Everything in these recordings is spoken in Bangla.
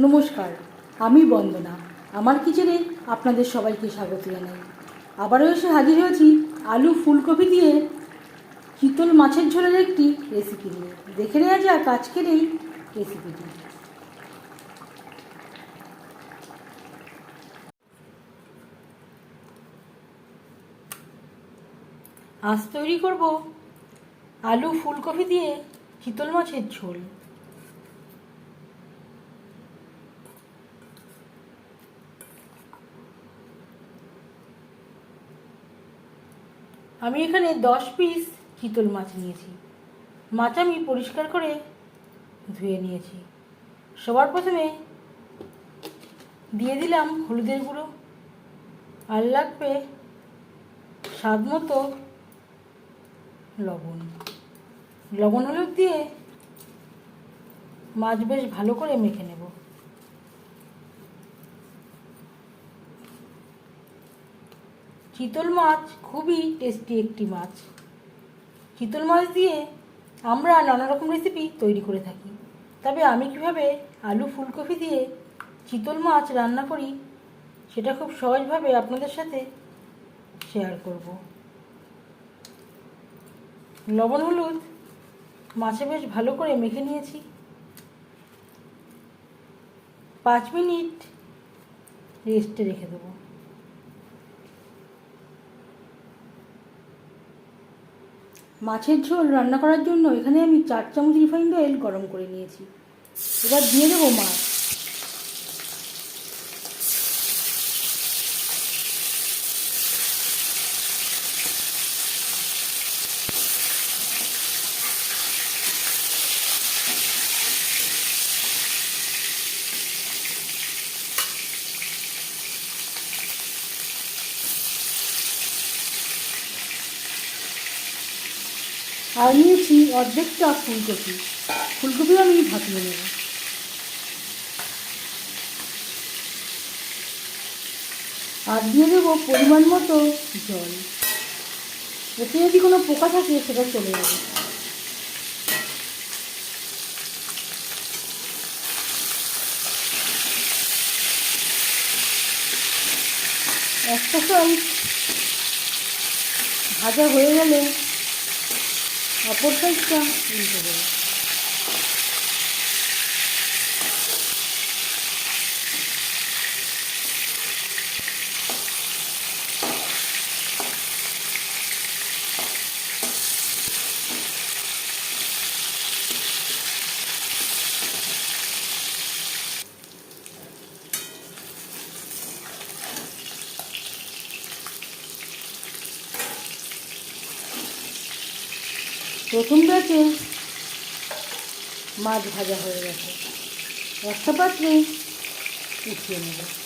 নমস্কার, আমি বন্দনা। আমার কিচেনে আপনাদের সবাইকে স্বাগত জানাই। আবারও এসে হাজির হয়েছি আলু ফুলকপি দিয়ে চিতল মাছের ঝোলের একটি রেসিপি নিয়ে। দেখে নেওয়া যাক আজকের এই রেসিপিটি আজ তৈরি করব আলু ফুলকপি দিয়ে চিতল মাছের ঝোল। আমি এখানে দশ পিস চিতল মাছ নিয়েছি। মাছ আমি পরিষ্কার করে ধুয়ে নিয়েছি। সবার প্রথমে দিয়ে দিলাম হলুদের গুঁড়ো। আর লাগবে স্বাদ মতো লবণ। লবণ হলুদ দিয়ে মাছ বেশ ভালো করে মেখে নেব। চিতল মাছ খুবই টেস্টি একটি মাছ। চিতল মাছ দিয়ে আমরা নানা রকম রেসিপি তৈরি করে থাকি। তবে আমি কীভাবে আলু ফুলকপি দিয়ে চিতল মাছ রান্না করি, সেটা খুব সহজভাবে আপনাদের সাথে শেয়ার করব। লবণ, হলুদ মাছে বেশ ভালো করে মেখে নিয়েছি। পাঁচ মিনিট রেস্টে রেখে দেবো। মাছের ঝোল রান্না করার জন্য এখানে আমি চার চামচ রিফাইন্ড অয়েল গরম করে নিয়েছি। এবার দিয়ে দেবো মাছ। আর নিয়েছি অর্ধেকটা ফুলকপি। ফুলকপি আমি ভাপিয়ে নেব। আর দিয়ে দেবো পরিমাণ মতো জল। এতে যদি কোনো পোকা থাকে, সেটা চলে যাবে। একটা সাইড ভাজা হয়ে গেলে অপর সাইডটা উল্টে দেবো প্রথম ব্যাচে মাছ ভাজা হয়ে গেছে। একটা পাত্রে উঠিয়ে নেব।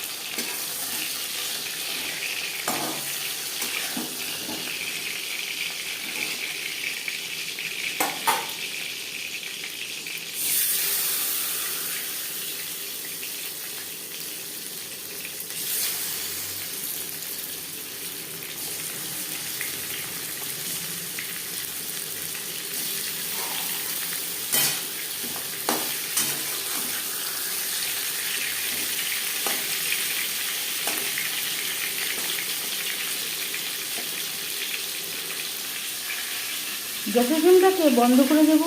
গ্যাসের ফ্লেমটাকে বন্ধ করে দেব।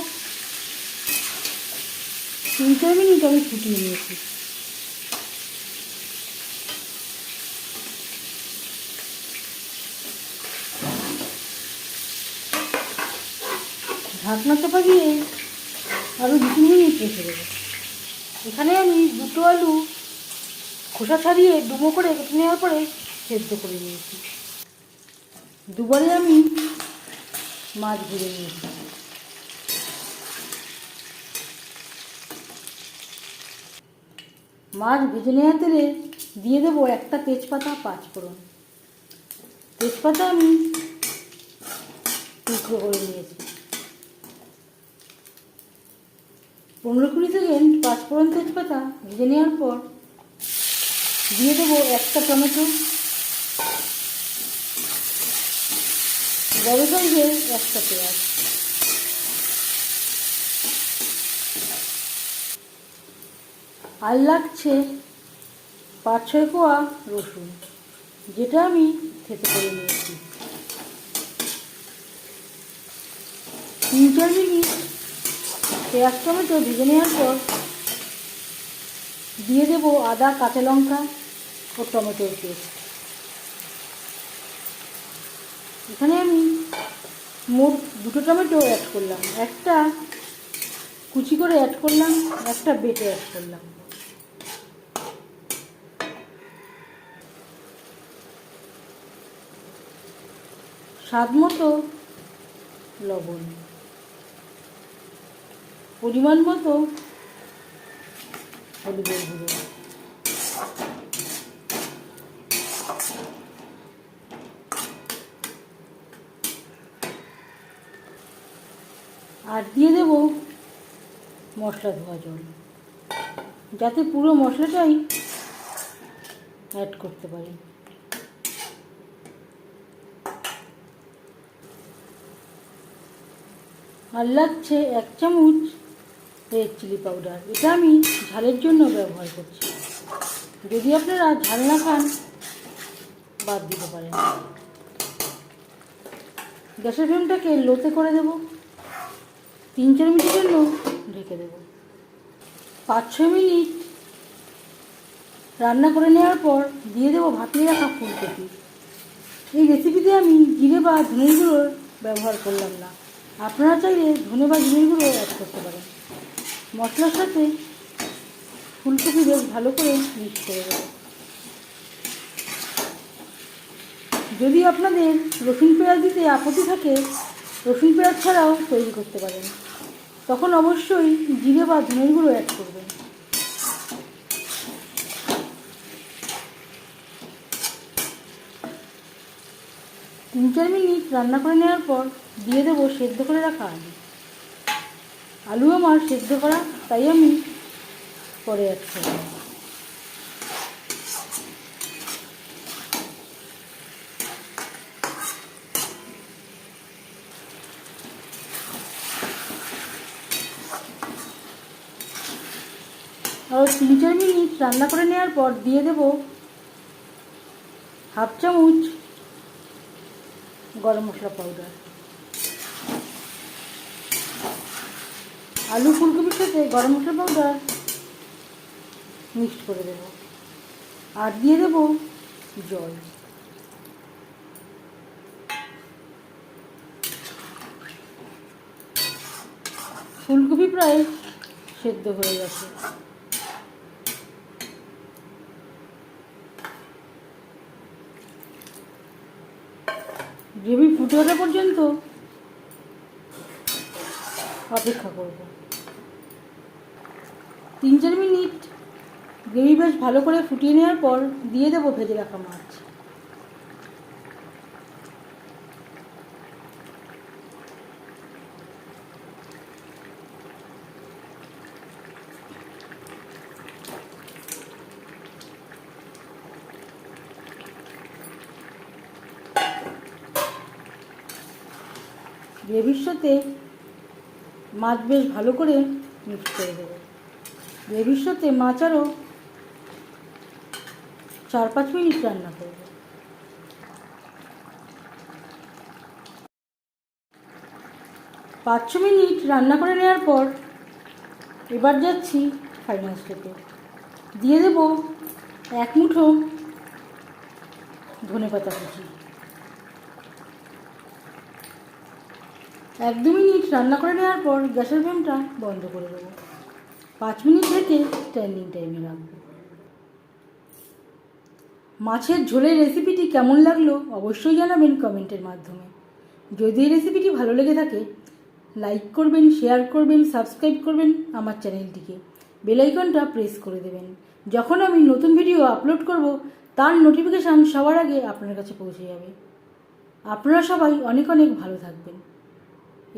তিন চার মিনিট আমি ফুটিয়ে নিয়েছি। ঢাকনা চাপা দিয়ে আরও দু তিন মিনিট রেখে দেবো। এখানে আমি দুটো আলু খোসা ছাড়িয়ে ডুবো করে কেটে নেওয়ার পরে সেদ্ধ করে নিয়েছি। দুবারে আমি মাছ ভেজে নিয়েছি। মাছ ভেজে নেওয়ার তেলে দিয়ে দেবো একটা তেজপাতা, পাঁচ ফোড়ন। তেজপাতা আমি টুকরো করে নিয়েছি। পনেরো কুড়ি সেকেন্ড পাঁচ ফোড়ন তেজপাতা ভেজে নেওয়ার পর দিয়ে দেবো একটা টমেটো বড় সাইজের একটা পেঁয়াজ আর লাগছে পাঁচ ছয় কোয়া রসুন, যেটা আমি থেতে করে নিয়েছি। তিন চার মিনিট পেঁয়াজ টমেটো ভেজে নেওয়ার পর দিয়ে দেব আদা, কাঁচা লঙ্কা ও টমেটোর পেস্ট। এখানে আমি মোট দুটো টমেটো অ্যাড করলাম। একটা কুচি করে অ্যাড করলাম, একটা বেটে অ্যাড করলাম। স্বাদ মতো লবণ। পরিমাণ মতো হলুদের গুঁড়ো। আর দিয়ে দেব মশলা ধোয়া জল। যাতে পুরো মশলাটাই অ্যাড করতে পারি। আর লাগছে এক চামচ রেড চিলি পাউডার এটা আমি ঝালের জন্য ব্যবহার করছি। যদি আপনারা ঝাল না খান, বাদ দিতে পারেন। গ্যাসের ফ্লেমটাকে লোতে করে দেব। তিন চার মিনিটের জন্য ঢেকে দেব। পাঁচ ছয় মিনিট রান্না করে নেওয়ার পর দিয়ে দেবো ভাপিয়ে রাখা ফুলকপি। এই রেসিপিতে আমি জিরে বা ধনের গুঁড়োর ব্যবহার করলাম না। আপনারা চাইলে ধনে বা গুঁড়ো অ্যাড করতে পারেন। মশলার সাথে ফুলকপি বেশ ভালো করে মিক্স করে দেবো যদি আপনাদের রসুন পেঁয়াজ দিতে আপত্তি থাকে, রসুন পেঁয়াজ ছাড়াও তৈরি করতে পারেন। তখন অবশ্যই জিরে বা ধনের গুঁড়ো অ্যাড করবেন। তিন চার মিনিট রান্না করে নেওয়ার পর দিয়ে দেবো সেদ্ধ করে রাখা আলু। আলু আমার সেদ্ধ করা, তাই আমি পরে অ্যাড করব। তিন চার মিনিট রান্না করে নেওয়ার পর দিয়ে দেব হাফ চামচ গরম মশলা পাউডার। আলু ফুলকপির সাথে গরম মশলা পাউডার মিক্সড করে দেব। আর দিয়ে দেব জল। ফুলকপি প্রায় সেদ্ধ হয়ে গেছে। গ্রেভি ফুটে ওঠা পর্যন্ত অপেক্ষা করব তিন চার মিনিট। গ্রেভি বেশ ভালো করে ফুটিয়ে নেওয়ার পর দিয়ে দেবো ভেজে রাখা মাছ। গ্রেভির মাছ বেশ ভালো করে মিক্স করে দেবো গ্রেভির মাছ আরও চার পাঁচ মিনিট রান্না করব। পাঁচ ছ মিনিট রান্না করে নেওয়ার পর এবার যাচ্ছি ফাইনাল স্টেপে দিয়ে দেব এক মুঠো ধনে পাতা কুচি। এক দু মিনিট রান্না করে নেওয়ার পর গ্যাসের ফ্লেমটা বন্ধ করে দেবো। পাঁচ মিনিট থেকে স্ট্যান্ডিং টাইমে রাখব। মাছের ঝোলের রেসিপিটি কেমন লাগল অবশ্যই জানাবেন কমেন্টের মাধ্যমে। যদি এই রেসিপিটি ভালো লেগে থাকে লাইক করবেন শেয়ার করবেন সাবস্ক্রাইব করবেন আমার চ্যানেলটিকে বেলাইকনটা প্রেস করে দেবেন। যখন আমি নতুন ভিডিও আপলোড করব, তার নোটিফিকেশান সবার আগে আপনার কাছে পৌঁছে যাবে। আপনারা সবাই অনেক অনেক ভালো থাকবেন।